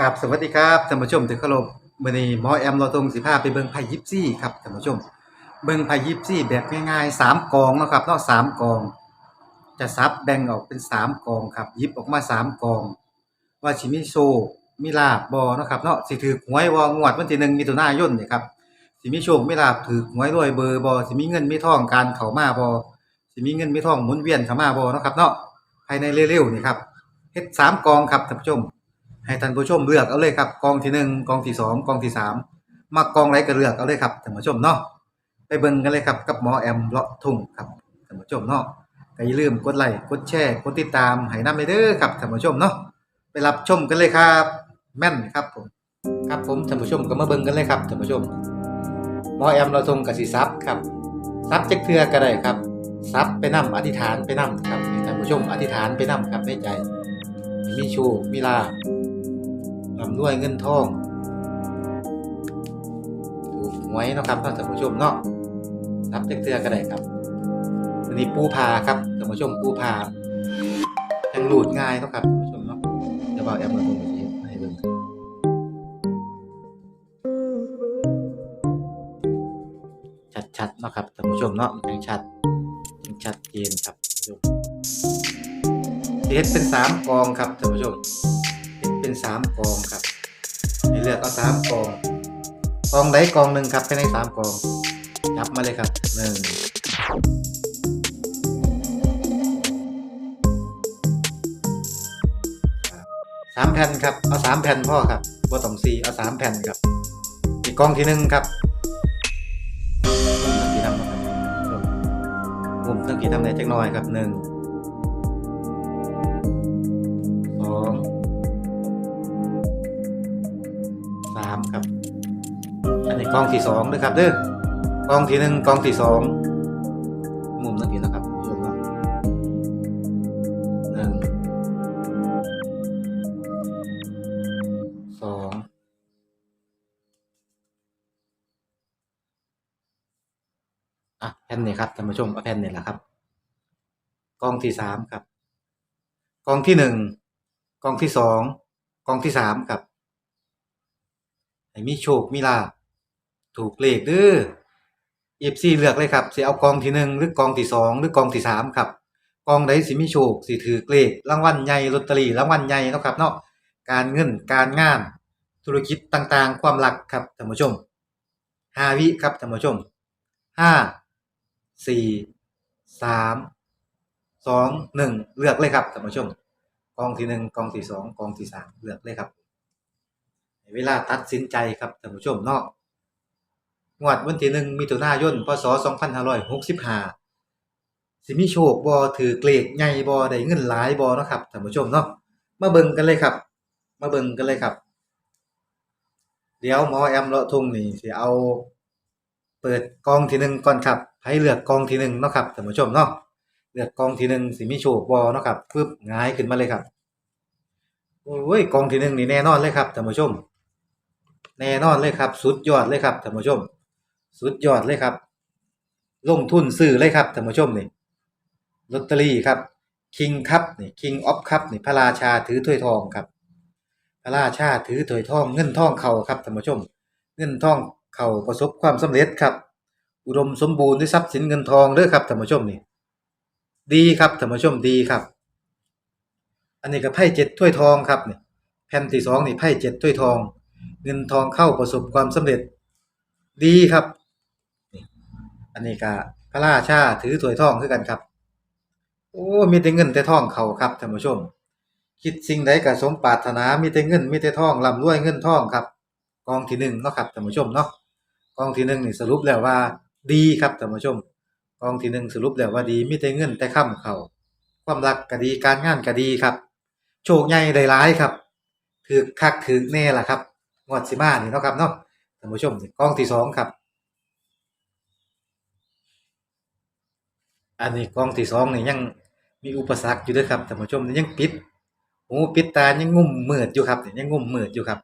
กับสวัสดีครับท่านผู้ชมที่เคารพมื้อนี้หมอแอมเราตรงสิพาไปเบิ่งไพ่ยิปซี่ครับท่านผู้ชม เบิ่งไพ่ยิปซี่แบบง่ายๆสามกองนะครับเนาะสามกอง จะซับแบ่งออกเป็นสามกองครับยิบออกมาสามกอง ว่าสิมีโชมีลาบบ่เนะครับเนาะสิถือหวยบ่งวดวันที่หนึ่งมิถุนายนนี่ครับสิมีโชคมีลาบถือหวยรวยเบอร์บ่สิมีเงินมีทองการเข้ามาบ่สิมีเงินมีทองหมุนเวียนเข้ามาบ่เนะครับเนาะภายในเร็วๆนี่ครับเฮ็ดสามกองครับท่านผู้ชม ให้ท่านผู้ชมเลือกเอาเลยครับกองที่หนึ่งกองที่สองกองที่สามมากองไหนก็เลือกเอาเลยครับท่านผู้ชมเนาะไปเบิ่งกันเลยครับกับหมอแอมเลาะทุ่งครับท่านผู้ชมเนาะก็อย่าลืมกดไลค์กดแชร์กดติดตามให้นำไปเด้อครับท่านผู้ชมเนาะไปรับชมกันเลยครับ แม่นครับผมครับผมท่านผู้ชมก็มาเบิ่งกันเลยครับท่านผู้ชมหมอแอมเราทรงกสิซับครับซับจักเทือก็ได้ครับซับไปนํอธิษฐานไปนํครับท่านผู้ชมอธิษฐานไปนํครับในใจมีโชคมีลาภ ลำด้วยเงินทองถูกหวยเนาะครับท่านผู้ชมเนาะนับเตือๆก็ได้ครับอันนี้ปูพาครับท่านผู้ชมปูพาแทงหลูดง่ายเนาะครับท่านผู้ชมเนาะเดี๋ยวบอกแอมมาตรงนี้ให้เบิ่งชัดๆเนาะครับท่านผู้ชมเนาะมันยังชัดยังชัดเจนครับท่านผู้ชมเฮ็ดเป็นสามกองครับท่านผู้ชม เป็นสามกองครับให้เลือกเอาสามกองกองใดกองหนึ่งครับภายในสามกองยับมาเลยครับหนึ่งสามแผ่นครับเอาสามแผ่นพ่อครับว่าต้องสี่เอาสามแผ่นครับ อีกกองที่หนึ่งครับตั้งกี่ทำครับผมตั้งกี่ทำในจักหน่อยครับหนึ่งามครับ อันนี้กองที่สองนะครับเด้อกองที่หนึ่งกองที่สองมุมนั่นเองนะครับชมเนาหนึ่งสองอะแผ่นนี้ครับท่านผู้ชมแผ่นนี้แหละครับกองที่สามครับกองที่หนึ่งกองที่สองกองที่สามครับ ให้มีโชคมีลาถูกเลขเด้อเอฟซีเลือกเลยครับสิเอากองที่หนึ่งหรือกองที่สองหรือกองที่สามครับกองใดสิมีโชคสิถือเลขรางวัลใหญ่ลอตเตอรี่รางวัลใหญ่นะครับเนาะการเงินการงาน ธุรกิจต่างๆ ความรักครับท่านผู้ชมห้าวิครับท่านผู้ชมห้าสี่สามสองหนึ่งเลือกเลยครับท่านผู้ชมกองที่หนึ่งกองที่สองกองที่สามเลือกเลยครับ เวลาตัดสินใจครับท่านผู้ชมเนาะงวดวันที่หนึ่งมิถุนายนพศสองพันห้าร้อยหกสิบห้าสิมีโชคบอถือเกรดใหญ่บอได้เงินหลายบอเนาะครับท่านผู้ชมเนาะมาเบิ่งกันเลยครับ มาเบิ่งกันเลยครับ เดี๋ยวหมอแอมเลาะทุ่งนี่สิเอา เปิดกองที่หนึ่งก่อนครับให้เลือกกองที่หนึ่งเนาะครับท่านผู้ชมเนาะเลือกกองที่หนึ่งสิมีโชคบอเนาะครับปึ๊บหงายขึ้นมาเลยครับโอ้ยกองที่หนึ่งนี่แน่นอนเลยครับท่านผู้ชม แน่นอนเลยครับ สุดยอดเลยครับท่านผู้ชม สุดยอดเลยครับ ลงทุนซื้อเลยครับท่านผู้ชมนี่ลอตเตอรี่ครับคิงครับนี่คิงออฟครับนี่พระราชาถือถ้วยทองครับ พระราชาถือถ้วยทองเงินทองเข่าครับท่านผู้ชม เงินทองเข่าประสบความสำเร็จครับ อุดมสมบูรณ์ด้วยทรัพย์สินเงินทองเด้อครับท่านผู้ชมนี่ดีครับท่านผู้ชมดีครับ อันนี้ก็ไพ่เจ็ดถ้วยทองครับนี่แผ่นที่สองนี่ไพ่เจ็ดถ้วยทอง เงินทองเข้าประสบความสำเร็จดีครับ อันนี้ก็พระราชาถือถ้วยทองคือกันครับ โอ้มีแต่เงินแต่ทองเขาครับท่านผู้ชม คิดสิ่งใดก็สมปรารถนามีแต่เงินมีแต่ทองร่ำรวยเงินทองครับ กองที่หนึ่งเนาะครับท่านผู้ชมเนาะกองที่หนึ่งนี่สรุปแล้วว่าดีครับท่านผู้ชม กองที่หนึ่งสรุปแล้วว่าดีมีแต่เงินแต่ค่ำเขาความรักก็ดีการงานก็ดีครับ โชคใหญ่ได้หลายครับถือคักถือแน่ล่ะครับ งวดสิมานี่เนาะครับเนาะท่านผู้ชมนี่กองที่สองครับ อันนี้กล้องที่สองนี่ยังมีอุปสรรคอยู่ด้วยครับท่านผู้ชมยังปิดหูปิดตายังงุ่มมืดอยู่ครับยังงุ่มมืดอยู่ครับ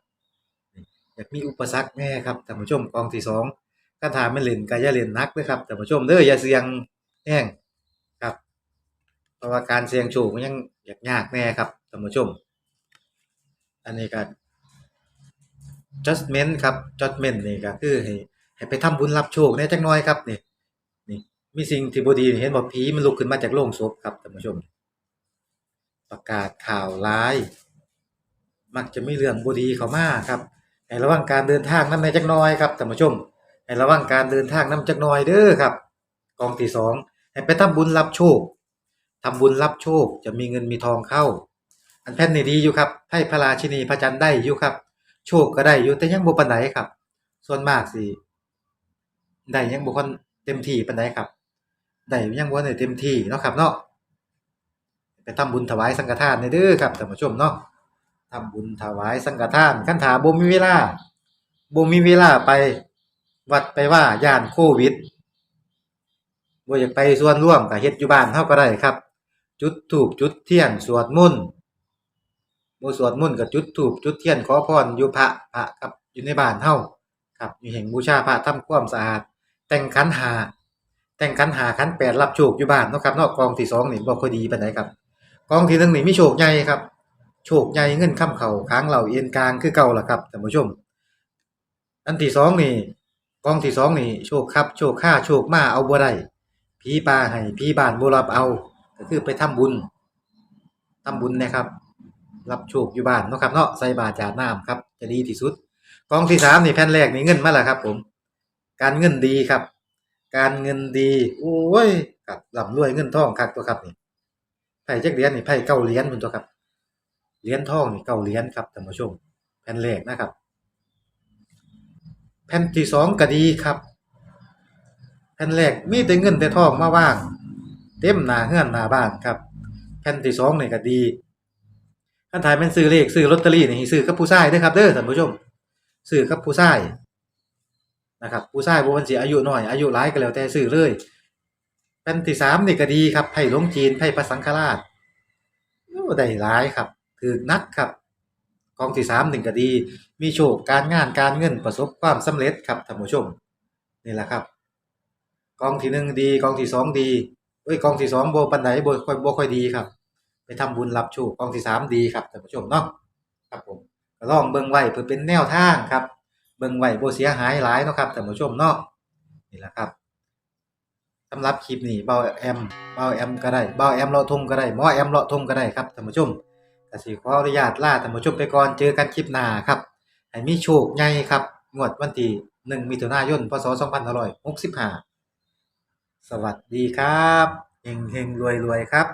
อยากมีอุปสรรคแน่ครับท่านผู้ชมกองที่สองคันถามไม่เล่นก็อย่าเล่นนักเด้อครับท่านผู้ชมเด้ออย่าเสี่ยงแห้งครับเพราะว่าการเสี่ยงโชคมันยังยากยากแน่ครับท่านผู้ชม อันนี้ก็ judgment ครับ judgment นี่ก็คือให้ให้ไปทำบุญรับโชคแหน่จักน่อยครับนี่นี่มีสิ่งที่บ่ดีเห็นบ่ผีมันลุกขึ้นมาจากโลงศพครับท่านผู้ชม ประกาศข่าวร้าย มักจะมีเรื่องบ่ดีเข้ามาครับให้ระวังการเดินทางนำในจักน่อยครับท่านผู้ชมให้ระวังการเดินทางนำจักน่อยเด้อครับกองที่สองให้ไปทำบุญรับโชคทำบุญรับโชคจะมีเงินมีทองเข้า อันแผ่นนี่ดีอยู่ครับไพ่พระราชินีพระจันทร์ได้อยู่ครับ โชคก็ได้อยู่แต่ยังบ่ปานใดครับ ส่วนมากสิได้ยังบ่ค่อนเต็มที่ปานใดครับได้ยังบ่ได้เต็มที่เนาะครับเนาะไปทำบุญถวายสังฆทานเด้อครับท่านผู้ชมเนาะทำบุญถวายสังฆทานคันถาบ่มีเวลาบ่มีเวลาไปวัดไปว่าย่านโควิดบ่อยากไปส่วนร่วมก็เฮ็ดอยู่บ้านเฮาก็ได้ครับ จุดธูปจุดเทียนสวดมนต์ บ่สวดมนต์ก็จุดธูปจุดเทียนขอพรอยู่พระพระครับอยู่ในบ้านเฮาครับมีแห่งบูชาพระทำความสะอาด แต่งขันหา แต่งขันหาขันแปดรับโชคอยู่บ้านนะครับนาะกองที่สองนี่บ่ค่อยดีไปานครับ กองที่หนึ่งนี่มีโชคใหญ่ครับโชคใหญ่เงินค้ำเข้าค้างเหล่าเอ็นกลางคือเก่าล่ะครับท่านผู้ชม อันที่สองนี่กองที่สองนี่โชคครับโชคค่าโชคมาเอาบ่ได้ผีป่าให้ผีบ้านบ่รับเอา ก็คือไปทำบุญทำบุญนะครับ รับโชคอยู่บ้านเนาะครับเนาะใส่บาตรจาดน้ำครับ จะดีที่สุดกองที่สามนี่แผ่นแรกนี่เงินมาแล้วครับ ผม การเงินดีครับ การเงินดี โอ้ยครับร่ำรวยเงินทองคักตัวครับนี่ไพ่เจักเหรียญนี่ไพ่เก้าเหรียญพุ่นตัวครับเหรียญทองนี่เก้าเหรียญครับท่านผู้ชมแผ่นแรกนะครับ แผ่นที่สองก็ดีครับ แผ่นแรกมีแต่เงินแต่ทองมาว่าง เต็มหน้าเฮือนหน้าบ้านครับ แผ่นที่สองนี่ก็ดี คันถ่ายเป็นซื้อเลขซื้อลอตเตอรี่นี่ซื้อกับผู้ชายด้อครับเด้อท่านผู้ชมซื้อกับผู้ชายนะครับผู้ชายบ่มันสิอายุน้อยอายุหลายก็แล้วแต่ซื้อเลยแผ่นที่สามนี่ก็ดีครับไพ่ลงจีนไพ่พระสังฆราชโอ้ได้หลายครับถือนักครับกองที่สามหนี่งก็ดี มีโชคการงานการเงินประสบความสำเร็จครับท่านผู้ชมนี่แหละครับ กองที่หนึ่งดีกองที่สองดีเอ้ยกองที่สองโบปานใดบ่ค่อยโบค่อยดีครับ ไปทำบุญรับโชคกองที่สามดีครับท่านผู้ชมเนาะครับผมก็ลองเบิ่งไว้เพื่อเป็นแนวทางครับ เบิ่งไว้บ่เสียหายหลายเนาะครับท่านผู้ชมเนาะนี่แหละครับสำหรับคลิปนี้เบาแอมเบาแอมก็ได้เบาแอมเลาะทุ่งก็ได้หมอแอมเลาะทุ่งก็ได้ครับท่านผู้ชมกสิขออนุญาตลาท่านผู้ชมไปก่อนเจอกันคลิปหน้าครับให้มีโชคใหญ่ครับงวดวันที่1มิถุนายนพศ2565สวัสดีครับเฮงๆรวยๆครับ